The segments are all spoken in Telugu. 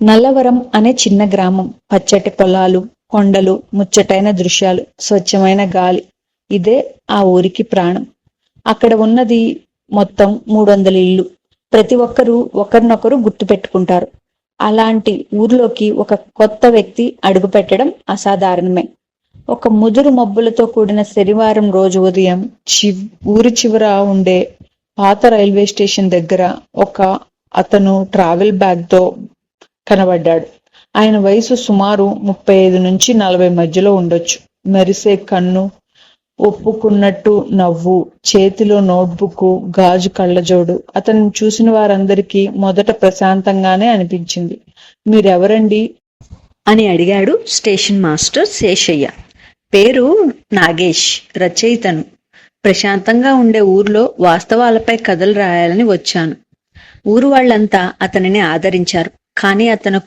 నల్లవరం అనే చిన్న గ్రామం. పచ్చటి పొలాలు కొండలు ముచ్చటైన దృశ్యాలు స్వచ్ఛమైన గాలి. ఇదే ఆ ఊరికి ప్రాణం. అక్కడ ఉన్నది మొత్తం మూడు వందల ఇళ్ళు. ప్రతి ఒక్కరూ ఒకరినొకరు గుర్తు పెట్టుకుంటారు అలాంటి ఊర్లోకి ఒక కొత్త వ్యక్తి అడుగు పెట్టడం అసాధారణమే. ఒక ముదురు మబ్బులతో కూడిన శనివారం రోజు ఉదయం చి ఊరి చివర ఉండే పాత రైల్వే స్టేషన్ దగ్గర ఒక అతను ట్రావెల్ బ్యాగ్తో కనబడ్డాడు. ఆయన వయసు సుమారు ముప్పై ఐదు నుంచి నలభై మధ్యలో ఉండొచ్చు. మెరిసే కన్ను ఒప్పుకున్నట్టు నవ్వు చేతిలో నోట్బుక్ గాజు కళ్ళజోడు. అతను చూసిన వారందరికీ మొదట ప్రశాంతంగానే అనిపించింది. మీరెవరండి? అని అడిగాడు స్టేషన్ మాస్టర్ శేషయ్య. పేరు నాగేష్ రచయితను. ప్రశాంతంగా ఉండే ఊర్లో వాస్తవాలపై కథలు రాయాలని వచ్చాను. ఊరు వాళ్ళంతా అతనిని ఆదరించారు. కానీ అతను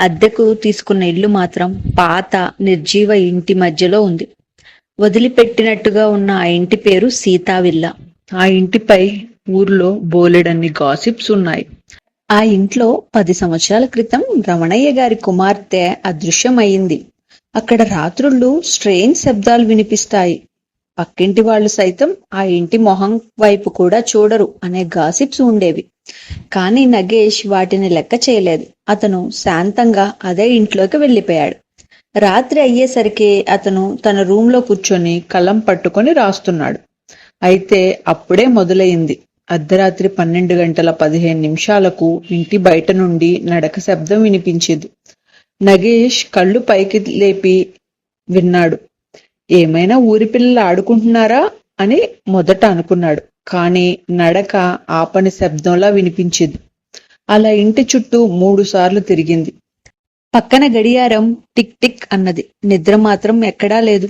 అద్దెకు తీసుకున్న ఇల్లు మాత్రం పాత నిర్జీవ ఇంటి మధ్యలో ఉంది. వదిలిపెట్టినట్టుగా ఉన్న ఆ ఇంటి పేరు సీతావిల్ల. ఆ ఇంటిపై ఊర్లో బోలెడన్ని గాసిప్స్ ఉన్నాయి. ఆ ఇంట్లో పది సంవత్సరాల క్రితం రమణయ్య గారి కుమార్తె అదృశ్యమయ్యింది. అక్కడ రాత్రుళ్ళు స్ట్రెయిన్ శబ్దాలు వినిపిస్తాయి. పక్కింటి వాళ్ళు సైతం ఆ ఇంటి మొహం వైపు కూడా చూడరు అనే గాసిప్స్ ఉండేవి. కానీ నగేష్ వాటిని లెక్క చేయలేదు. అతను శాంతంగా అదే ఇంట్లోకి వెళ్ళిపోయాడు. రాత్రి అయ్యేసరికి అతను తన రూమ్లో కూర్చొని కలం పట్టుకొని రాస్తున్నాడు. అయితే అప్పుడే మొదలైంది. అర్ధరాత్రి పన్నెండు గంటల పదిహేను నిమిషాలకు ఇంటి బయట నుండి నడక శబ్దం వినిపించింది. నగేష్ కళ్ళు పైకి లేపి విన్నాడు. ఏమైనా ఊరి పిల్లలు ఆడుకుంటున్నారా అని మొదట అనుకున్నాడు. కానీ నడక ఆపని శబ్దంలా వినిపించింది. అలా ఇంటి చుట్టూ మూడు సార్లు తిరిగింది. పక్కన గడియారం టిక్ టిక్ అన్నది. నిద్ర మాత్రం ఎక్కడా లేదు.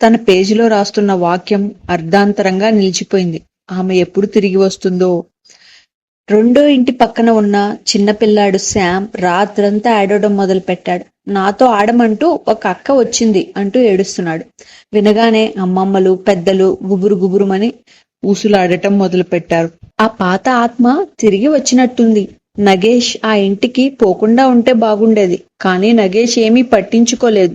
తన పేజీలో రాస్తున్న వాక్యం అర్ధాంతరంగా నిలిచిపోయింది. ఆమె ఎప్పుడు తిరిగి వస్తుందో రెండో ఇంటి పక్కన ఉన్న చిన్నపిల్లాడు శామ్ రాత్రంతా ఆడడం మొదలు పెట్టాడు నాతో ఆడమంటూ ఒక అక్క వచ్చింది అంటూ ఏడుస్తున్నాడు. వినగానే అమ్మమ్మలు పెద్దలు గుబురు గుబురుమని ఊసులాడటం మొదలు పెట్టారు ఆ పాత ఆత్మ తిరిగి వచ్చినట్టుంది. నగేష్ ఆ ఇంటికి పోకుండా ఉంటే బాగుండేది కానీ నగేష్ ఏమీ పట్టించుకోలేదు.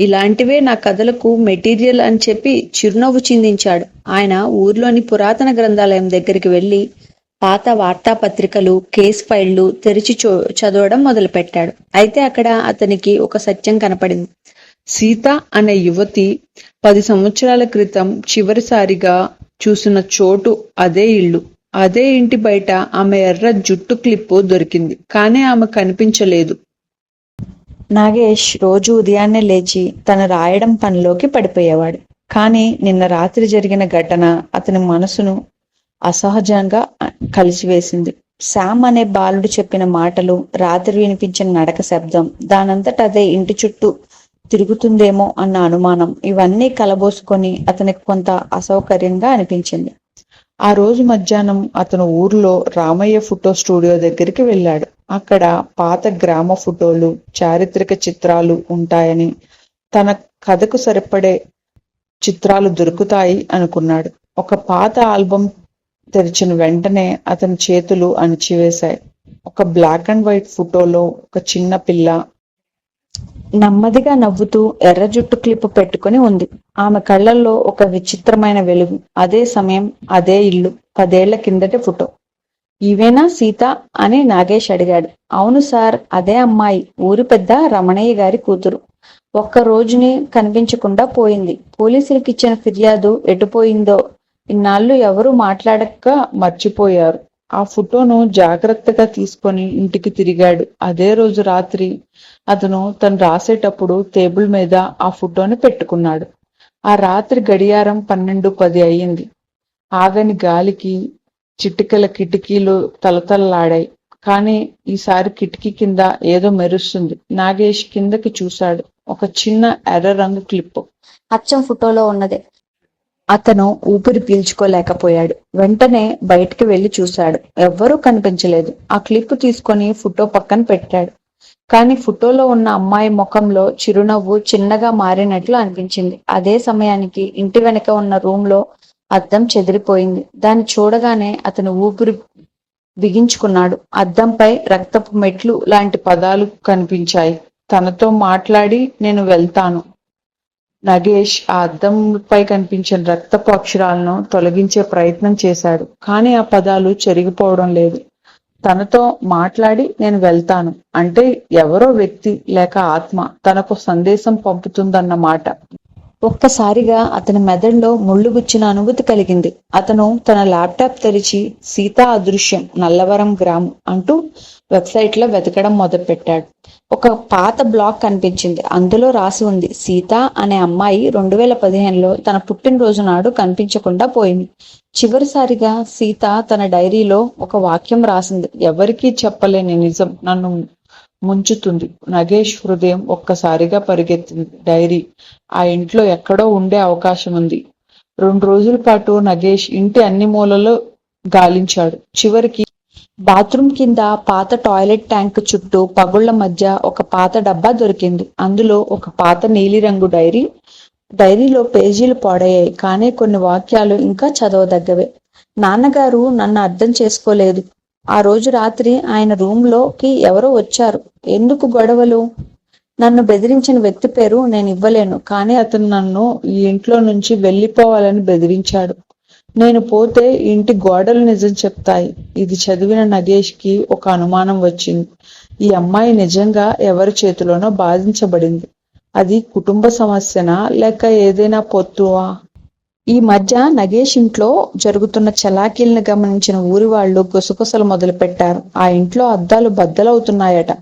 ఇలాంటివే నా కథలకు మెటీరియల్ అని చెప్పి చిరునవ్వు చిందించాడు. ఆయన ఊర్లోని పురాతన గ్రంథాలయం దగ్గరికి వెళ్ళి పాత వార్తాపత్రికలు కేస్ ఫైళ్ళు తెరిచి చో చదవడం మొదలుపెట్టాడు. అయితే అక్కడ అతనికి ఒక సత్యం కనపడింది. సీత అనే యువతి పది సంవత్సరాల క్రితం చివరిసారిగా చూసిన చోటు అదే ఇల్లు. అదే ఇంటి బయట ఆమె ఎర్ర జుట్టు క్లిప్పు దొరికింది. కానీ ఆమె కనిపించలేదు. నాగేష్ రోజు ఉదయాన్నే లేచి తన రాయడం పనిలోకి పడిపోయేవాడు. కానీ నిన్న రాత్రి జరిగిన ఘటన అతని మనసును అసహజంగా కలిసివేసింది. శామ్ అనే బాలుడు చెప్పిన మాటలు రాత్రి వినిపించిన నడక శబ్దం దానంతట అదే ఇంటి చుట్టూ తిరుగుతుందేమో అన్న అనుమానం ఇవన్నీ కలబోసుకొని అతనికి కొంత అసౌకర్యంగా అనిపించింది. ఆ రోజు మధ్యాహ్నం అతను ఊర్లో రామయ్య ఫోటో స్టూడియో దగ్గరికి వెళ్ళాడు. అక్కడ పాత గ్రామ ఫోటోలు చారిత్రక చిత్రాలు ఉంటాయని తన కథకు సరిపడే చిత్రాలు దొరుకుతాయి అనుకున్నాడు. ఒక పాత ఆల్బం తెరిచిన వెంటనే అతని చేతులు అణిచివేశాయి. ఒక బ్లాక్ అండ్ వైట్ ఫోటోలో ఒక చిన్న పిల్ల నెమ్మదిగా నవ్వుతూ ఎర్ర జుట్టు క్లిప్ పెట్టుకుని ఉంది. ఆమె కళ్ళల్లో ఒక విచిత్రమైన వెలుగు. అదే సమయం అదే ఇల్లు. పదేళ్ళ కిందటి ఫోటో. ఇవేనా సీత? అని నాగేష్ అడిగాడు. అవును సార్ అదే అమ్మాయి. ఊరి పెద్ద రమణయ్య గారి కూతురు. ఒక్క రోజుని కనిపించకుండా పోయింది. పోలీసులకు ఇచ్చిన ఫిర్యాదు ఎటుపోయిందో ఇన్నాళ్ళు ఎవరు మాట్లాడక మర్చిపోయారు. ఆ ఫోటోను జాగ్రత్తగా తీసుకొని ఇంటికి తిరిగాడు. అదే రోజు రాత్రి అతను తను రాసేటప్పుడు టేబుల్ మీద ఆ ఫోటోని పెట్టుకున్నాడు. ఆ రాత్రి గడియారం పన్నెండు పది అయ్యింది. ఆగని గాలికి చిటికల కిటికీలు తలతలలాడాయి. కానీ ఈసారి కిటికీ కింద ఏదో మెరుస్తుంది. నాగేష్ కిందకి చూశాడు. ఒక చిన్న ఎర్ర రంగు క్లిప్ అచ్చం ఫోటోలో ఉన్నదే. అతను ఊపిరి పీల్చుకోలేకపోయాడు. వెంటనే బయటికి వెళ్ళి చూశాడు. ఎవ్వరూ కనిపించలేదు. ఆ క్లిప్ తీసుకొని ఫోటో పక్కన పెట్టాడు. కానీ ఫోటోలో ఉన్న అమ్మాయి ముఖంలో చిరునవ్వు చిన్నగా మారినట్లు అనిపించింది. అదే సమయానికి ఇంటి వెనక ఉన్న రూమ్లో అద్దం చెదిరిపోయింది. దాన్ని చూడగానే అతను ఊపిరి బిగించుకున్నాడు. అద్దంపై రక్తపు మెట్లు లాంటి పదాలు కనిపించాయి. తనతో మాట్లాడి నేను వెళ్తాను. నగేష్ ఆ అద్దంపై కనిపించిన రక్తపు అక్షరాలను తొలగించే ప్రయత్నం చేశాడు. కానీ ఆ పదాలు చెరిగిపోవడం లేదు. తనతో మాట్లాడి నేను వెళ్తాను. అంటే ఎవరో వ్యక్తి లేక ఆత్మ తనకు సందేశం పంపుతుందన్నమాట ఒక్కసారిగా అతని మెదడులో ముళ్ళు గుచ్చిన అనుభూతి కలిగింది. అతను తన ల్యాప్టాప్ తెరిచి సీతా అదృశ్యం నల్లవరం గ్రామం అంటూ వెబ్సైట్లో వెతకడం మొదలుపెట్టాడు. ఒక పాత బ్లాగ్ కనిపించింది. అందులో రాసి ఉంది సీత అనే అమ్మాయి రెండు వేల పదిహేనులో తన పుట్టినరోజు నాడు కనిపించకుండా పోయింది. చివరిసారిగా సీత తన డైరీలో ఒక వాక్యం రాసింది. ఎవరికీ చెప్పలేని నిజం నన్ను ముంచుతుంది. నగేష్ హృదయం ఒక్కసారిగా పరిగెత్తింది. డైరీ ఆ ఇంట్లో ఎక్కడో ఉండే అవకాశం ఉంది. రెండు రోజుల పాటు నగేష్ ఇంటి అన్ని మూలలో గాలించాడు. చివరికి బాత్రూమ్ కింద పాత టాయిలెట్ ట్యాంక్ చుట్టూ పగుళ్ళ మధ్య ఒక పాత డబ్బా దొరికింది. అందులో ఒక పాత నీలిరంగు డైరీ డైరీలో పేజీలు పాడయ్యాయి. కానీ కొన్ని వాక్యాలు ఇంకా చదవదగ్గవే. నాన్నగారు నన్ను అర్థం చేసుకోలేదు. ఆ రోజు రాత్రి ఆయన రూమ్లోకి ఎవరో వచ్చారు. ఎందుకు గొడవలు? నన్ను బెదిరించిన వ్యక్తి పేరు నేను ఇవ్వలేను. కానీ అతను నన్ను ఈ ఇంట్లో నుంచి వెళ్ళిపోవాలని బెదిరించాడు. నేను పోతే ఇంటి గోడలు నిజం చెప్తాయి. ఇది చదివిన నగేష్కి ఒక అనుమానం వచ్చింది. ఈ అమ్మాయి నిజంగా ఎవరి చేతిలోనో బాధించబడింది. అది కుటుంబ సమస్యనా లేక ఏదైనా పొత్తువా? ఈ మధ్య నగేష్ ఇంట్లో జరుగుతున్న చలాకీలను గమనించిన ఊరి వాళ్ళు గుసగుసలు మొదలు పెట్టారు ఆ ఇంట్లో అద్దాలు బద్దలవుతున్నాయట.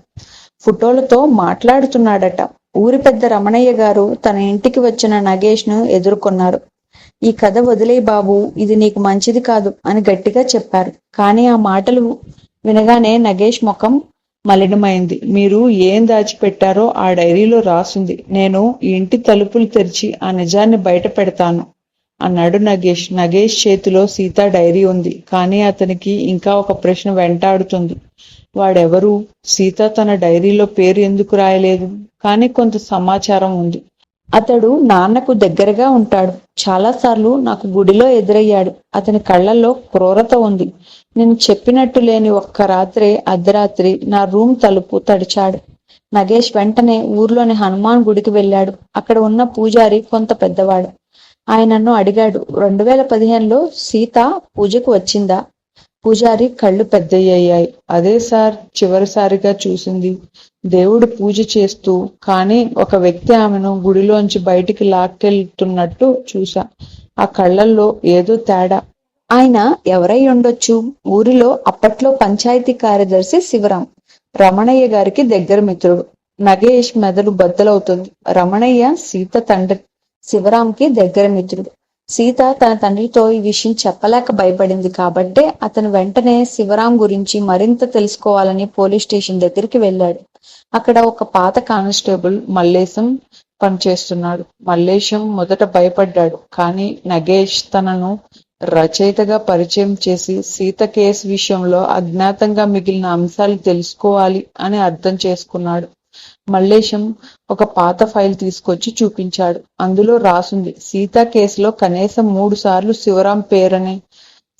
ఫోటోలతో మాట్లాడుతున్నాడట. ఊరి పెద్ద రమణయ్య గారు తన ఇంటికి వచ్చిన నగేష్ను ఎదుర్కొన్నారు. ఈ కథ వదిలే బాబు ఇది నీకు మంచిది కాదు అని గట్టిగా చెప్పారు. కానీ ఆ మాటలు వినగానే నగేష్ ముఖం మలినమైంది. మీరు ఏం దాచిపెట్టారో ఆ డైరీలో రాసుంది. నేను ఈ ఇంటి తలుపులు తెరిచి ఆ నిజాన్ని బయట పెడతాను అన్నాడు నగేష్. నగేష్ చేతిలో సీత డైరీ ఉంది. కానీ అతనికి ఇంకా ఒక ప్రశ్న వెంటాడుతుంది. వాడెవరు? సీత తన డైరీలో పేరు ఎందుకు రాయలేదు? కానీ కొంత సమాచారం ఉంది. అతడు నాన్నకు దగ్గరగా ఉంటాడు. చాలాసార్లు నాకు గుడిలో ఎదురయ్యాడు. అతని కళ్ళల్లో క్రూరత ఉంది. నేను చెప్పినట్టు లేని ఒక్క రాత్రే అర్ధరాత్రి నా రూమ్ తలుపు తడిచాడు. నగేష్ వెంటనే ఊర్లోని హనుమాన్ గుడికి వెళ్ళాడు. అక్కడ ఉన్న పూజారి కొంత పెద్దవాడు. ఆయనను అడిగాడు రెండు వేల పదిహేనులో సీత పూజకు వచ్చిందా? పూజారి కళ్ళు పెద్దయ్యాయి. అదే సార్ చివరిసారిగా చూసింది. దేవుడు పూజ చేస్తూ కానీ ఒక వ్యక్తి ఆమెను గుడిలోంచి బయటికి లాక్కెళ్తున్నట్టు చూసా ఆ కళ్ళల్లో ఏదో తేడా. ఆయన ఎవరై ఉండొచ్చు? ఊరిలో అప్పట్లో పంచాయతీ కార్యదర్శి శివరాం రమణయ్య గారికి దగ్గర మిత్రుడు. నగేష్ మెదడు బద్దలవుతుంది. రమణయ్య సీత తండ్రి శివరాంకి దగ్గర మిత్రుడు. సీత తన తండ్రితో ఈ విషయం చెప్పలేక భయపడింది కాబట్టే అతను వెంటనే శివరాం గురించి మరింత తెలుసుకోవాలని పోలీస్ స్టేషన్ దగ్గరికి వెళ్ళాడు. అక్కడ ఒక పాత కానిస్టేబుల్ మల్లేశం పనిచేస్తున్నాడు. మల్లేశం మొదట భయపడ్డాడు కానీ నగేష్ తనను రచయితగా పరిచయం చేసి సీత కేసు విషయంలో అజ్ఞాతంగా మిగిలిన అంశాలు తెలుసుకోవాలి అని అర్థం చేసుకున్నాడు. మల్లేశం ఒక పాత ఫైల్ తీసుకొచ్చి చూపించాడు. అందులో రాసుంది సీత కేసులో కనీసం మూడు సార్లు శివరాం పేరని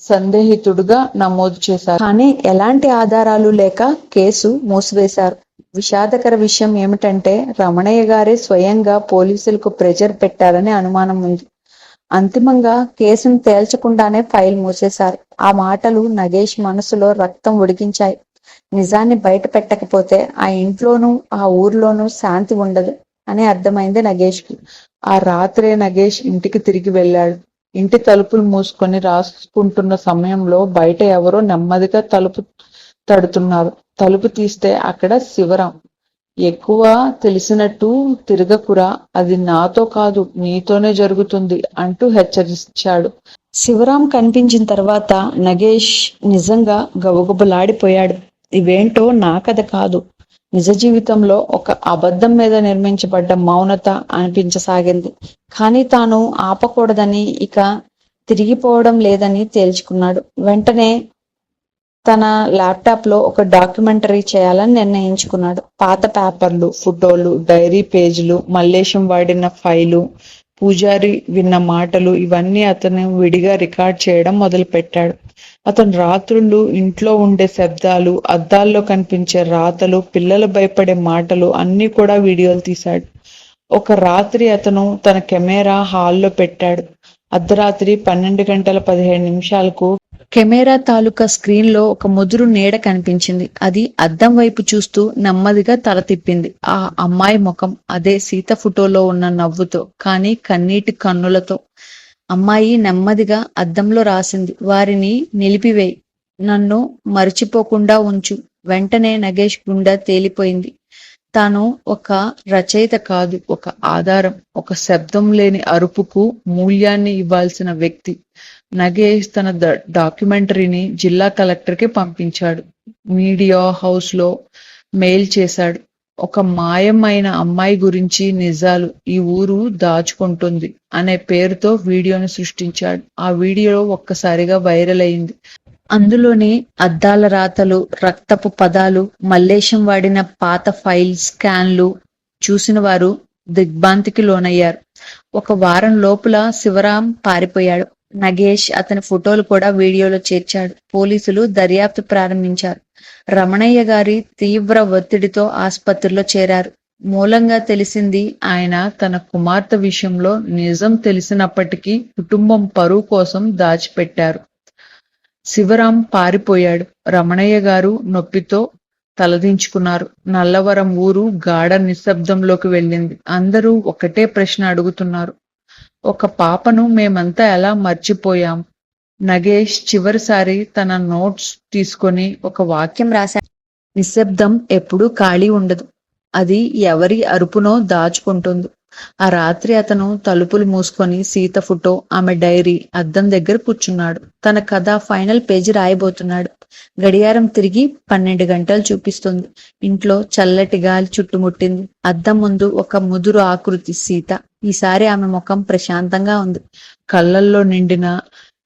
సందేహితుడుగా నమోదు చేశారు. కానీ ఎలాంటి ఆధారాలు లేక కేసు మూసివేశారు? విషాదకర విషయం ఏమిటంటే రమణయ్య గారే స్వయంగా పోలీసులకు ప్రెజర్ పెట్టారని అనుమానం ఉంది. అంతిమంగా కేసును తేల్చకుండానే ఫైల్ మూసేశారు. ఆ మాటలు నగేష్ మనసులో రక్తం ఉడికించాయి. నిజాన్ని బయట పెట్టకపోతే ఆ ఇంట్లోనూ ఆ ఊర్లోనూ శాంతి ఉండదు అని అర్థమైంది నగేష్కి. ఆ రాత్రే నగేష్ ఇంటికి తిరిగి వెళ్ళాడు. ఇంటి తలుపులు మూసుకొని రాసుకుంటున్న సమయంలో బయట ఎవరో నెమ్మదిగా తలుపు తడుతున్నారు. తలుపు తీస్తే అక్కడ శివరాం. ఎక్కువ తెలిసినట్టు తిరగకురా అది నాతో కాదు నీతోనే జరుగుతుంది అంటూ హెచ్చరించాడు. శివరాం కనిపించిన తర్వాత నగేష్ నిజంగా గబగబలాడిపోయాడు. ఇవేంటో నా కథ కాదు. నిజ జీవితంలో ఒక అబద్ధం మీద నిర్మించబడ్డ మౌనత అనిపించసాగింది. కానీ తాను ఆపకూడదని ఇక తిరిగిపోవడం లేదని తేల్చుకున్నాడు. వెంటనే తన ల్యాప్టాప్లో ఒక డాక్యుమెంటరీ చేయాలని నిర్ణయించుకున్నాడు. పాత పేపర్లు ఫోటోలు డైరీ పేజీలు మల్లేశం వాడిన ఫైలు పూజారి విన్న మాటలు ఇవన్నీ అతను విడిగా రికార్డ్ చేయడం మొదలు పెట్టాడు అతను రాత్రుళ్ళు ఇంట్లో ఉండే శబ్దాలు అద్దాల్లో కనిపించే రాతలు పిల్లలు భయపడే మాటలు అన్నీ కూడా వీడియోలు తీశాడు. ఒక రాత్రి అతను తన కెమెరా హాల్లో పెట్టాడు. అర్ధరాత్రి పన్నెండు గంటల పదిహేడు నిమిషాలకు కెమెరా తాలూకా స్క్రీన్లో ఒక ముదురు నీడ కనిపించింది. అది అద్దం వైపు చూస్తూ నెమ్మదిగా తల తిప్పింది. ఆ అమ్మాయి ముఖం అదే సీత ఫోటోలో ఉన్న నవ్వుతో కానీ కన్నీటి కన్నులతో. అమ్మాయి నెమ్మదిగా అద్దంలో రాసింది. వారిని నిలిపివేయి. నన్ను మర్చిపోకుండా ఉంచు. వెంటనే నగేష్ గుండె తేలిపోయింది. తాను ఒక రచయిత కాదు ఒక ఆధారం ఒక శబ్దం లేని అరుపుకు మూల్యాన్ని ఇవ్వాల్సిన వ్యక్తి. నగేష్ తన డాక్యుమెంటరీని జిల్లా కలెక్టర్కి పంపించాడు. మీడియా హౌస్లో మెయిల్ చేశాడు. ఒక మాయమైన అమ్మాయి గురించి నిజాలు ఈ ఊరు దాచుకుంటుంది అనే పేరుతో వీడియోను సృష్టించాడు. ఆ వీడియో ఒక్కసారిగా వైరల్ అయింది. అందులోని అద్దాల రాతలు రక్తపు పదాలు మల్లేశం వాడిన పాత ఫైల్ స్కాన్లు చూసిన వారు దిగ్భాంతికి లోనయ్యారు. ఒక వారం లోపల శివరాం పారిపోయాడు. నగేష్ అతని ఫోటోలు కూడా వీడియోలో చేర్చాడు. పోలీసులు దర్యాప్తు ప్రారంభించారు. రమణయ్య గారి తీవ్ర ఒత్తిడితో ఆసుపత్రిలో చేరారు. మూలంగా తెలిసింది ఆయన తన కుమార్తె విషయంలో నిజం తెలిసినప్పటికీ కుటుంబం పరువు కోసం దాచిపెట్టారు. శివరాం పారిపోయాడు. రమణయ్య గారు నొప్పితో తలదించుకున్నారు. నల్లవరం ఊరు గాఢ నిశ్శబ్దంలోకి వెళ్ళింది. అందరూ ఒకటే ప్రశ్న అడుగుతున్నారు. ఒక పాపను మేమంతా ఎలా మర్చిపోయాం? నగేష్ చివరిసారి తన నోట్స్ తీసుకొని ఒక వాక్యం రాశాడు. నిశ్శబ్దం ఎప్పుడూ ఖాళీ ఉండదు. అది ఎవరి అరుపునో దాచుకుంటుంది. ఆ రాత్రి అతను తలుపులు మూసుకొని సీత ఫోటో ఆమె డైరీ అద్దం దగ్గర కూర్చున్నాడు. తన కథ ఫైనల్ పేజీ రాయబోతున్నాడు. గడియారం తిరిగి పన్నెండు గంటలు చూపిస్తుంది. ఇంట్లో చల్లటి గాలి చుట్టుముట్టింది. అద్దం ముందు ఒక ముదురు ఆకృతి సీత. ఈసారి ఆమె ముఖం ప్రశాంతంగా ఉంది. కళ్ళల్లో నిండిన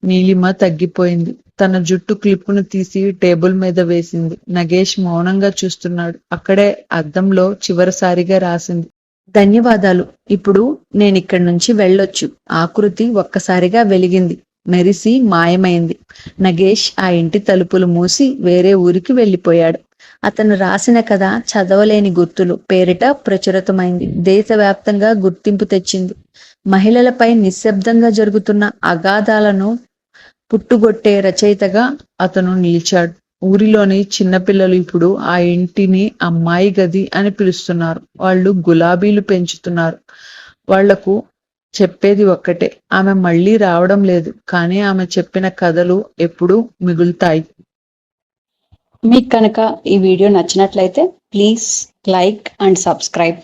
నీలిమ తగ్గిపోయింది. తన జుట్టు క్లిప్పును తీసి టేబుల్ మీద వేసింది. నగేష్ మౌనంగా చూస్తున్నాడు. అక్కడే అద్దంలో చివరిసారిగా రాసింది. ధన్యవాదాలు. ఇప్పుడు నేను ఇక్కడి నుంచి వెళ్ళొచ్చు. ఆకృతి ఒక్కసారిగా వెలిగింది. మెరిసి మాయమైంది. నగేష్ ఆ ఇంటి తలుపులు మూసి వేరే ఊరికి వెళ్ళిపోయాడు. అతను రాసిన కథ చదవలేని గుర్తులు. పేరిట ప్రచురితమైంది. దేశవ్యాప్తంగా గుర్తింపు తెచ్చింది. మహిళలపై నిశ్శబ్దంగా జరుగుతున్న అగాధాలను పుట్టుగొట్టే రచయితగా అతను నిలిచాడు. ఊరిలోని చిన్నపిల్లలు ఇప్పుడు ఆ ఇంటిని అమ్మాయి గది అని పిలుస్తున్నారు. వాళ్ళు గులాబీలు పెంచుతున్నారు. వాళ్ళకు చెప్పేది ఒక్కటే. ఆమె మళ్ళీ రావడం లేదు. కానీ ఆమె చెప్పిన కథలు ఎప్పుడూ మిగులుతాయి. మీకు కనుక ఈ వీడియో నచ్చినట్లయితే ప్లీజ్ లైక్ అండ్ సబ్స్క్రైబ్.